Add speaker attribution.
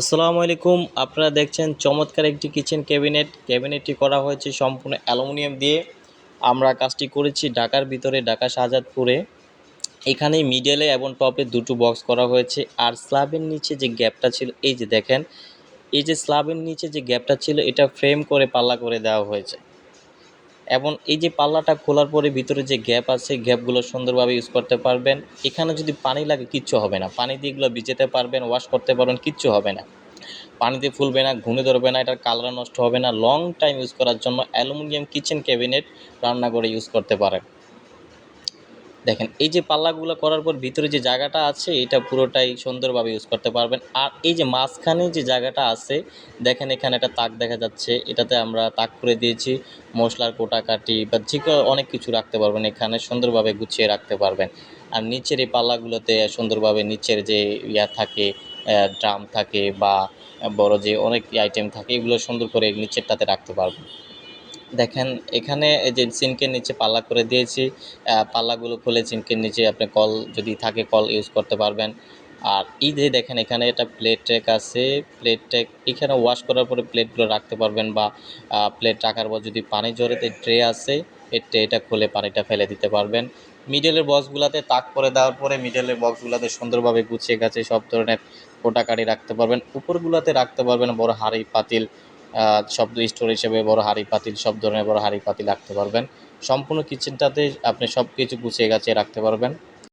Speaker 1: আসসালামু আলাইকুম। আপনারা দেখছেন চমৎকার একটি কিচেন ক্যাবিনেট ক্যাবিনেটটি করা হয়েছে সম্পূর্ণ অ্যালুমিনিয়াম দিয়ে। আমরা কাজটি করেছি ঢাকার ভিতরে, ঢাকা শাহজাদপুরে। এখানে মিডেলে এবং টপে দুটো বক্স করা হয়েছে। আর স্ল্যাবের নিচে যে গ্যাপটা ছিল, এই যে দেখেন, এই যে স্ল্যাবের নিচে যে গ্যাপটা ছিল, এটা ফ্রেম করে পাল্লা করে দেওয়া হয়েছে। এবং এই যে পাল্লাটা খোলার পরে ভিতরে যে গ্যাপ আছে গ্যাপগুলো সুন্দরভাবে ইউজ করতে পারবেন। এখানে যদি পানি লাগে, কিচ্ছু হবে না। পানি দিয়ে এগুলো ভিজেতে পারবেন ওয়াশ করতে পারবেন, কিচ্ছু হবে না। পানিতে ফুলবে না, ঘুমে ধরবে না, এটার কালার নষ্ট হবে না। লং টাইম ইউজ করার জন্য অ্যালুমিনিয়াম কিচেন ক্যাবিনেট রান্নাঘরে ইউজ করতে পারেন। দেখেন, এই যে পাল্লাগুলো করার পর ভিতরে যে জায়গাটা আছে, এটা পুরোটাই সুন্দরভাবে ইউজ করতে পারবেন। আর এই যে মাঝখানে যে জায়গাটা আছে, দেখেন এখানে একটা তাক দেখা যাচ্ছে। এটাতে আমরা তাক করে দিয়েছি, মশলার কোটাকাটি বা যে অনেক কিছু রাখতে পারবেন এখানে, সুন্দরভাবে গুছিয়ে রাখতে পারবেন। আর নিচের এই পাল্লাগুলোতে সুন্দরভাবে নিচের যে ইয়া থাকে ড্রাম থাকে বা বড় যে অনেক আইটেম থাকে, এগুলো সুন্দর করে নিচেরটাতে রাখতে পারবেন। দেখেন, এখানে যে সিঙ্কের নিচে পাল্লা করে দিয়েছি পাল্লাগুলো খুলে সিঙ্কের নিচে আপনি কল যদি থাকে কল ইউজ করতে পারবেন। আর এই যে দেখেন, এখানে এটা প্লেট ট্রেক আছে, প্লেট ট্রেক এখানে ওয়াশ করার পরে প্লেটগুলো রাখতে পারবেন বা প্লেট রাখার পর যদি পানি ঝরে ট্রে আছে, এই ট্রেটা খুলে পানিটা ফেলে দিতে পারবেন। মিডলের বক্সগুলোতে তাক করে দেওয়ার পরে মিডলের বক্সগুলোতে সুন্দরভাবে গুছিয়ে গেছে সব ধরনের কোটাকাটি রাখতে পারবেন। উপরগুলোতে রাখতে পারবেন বড় হাড়ি, পাতিল শব্দ স্টোর হিসেবে বড় হাঁড়ি পাতিল, সব ধরনের বড় হাঁড়ি পাতিল রাখতে পারবেন। সম্পূর্ণ কিচেনটাতে আপনি সব কিছু গুছিয়ে গাছিয়ে রাখতে পারবেন।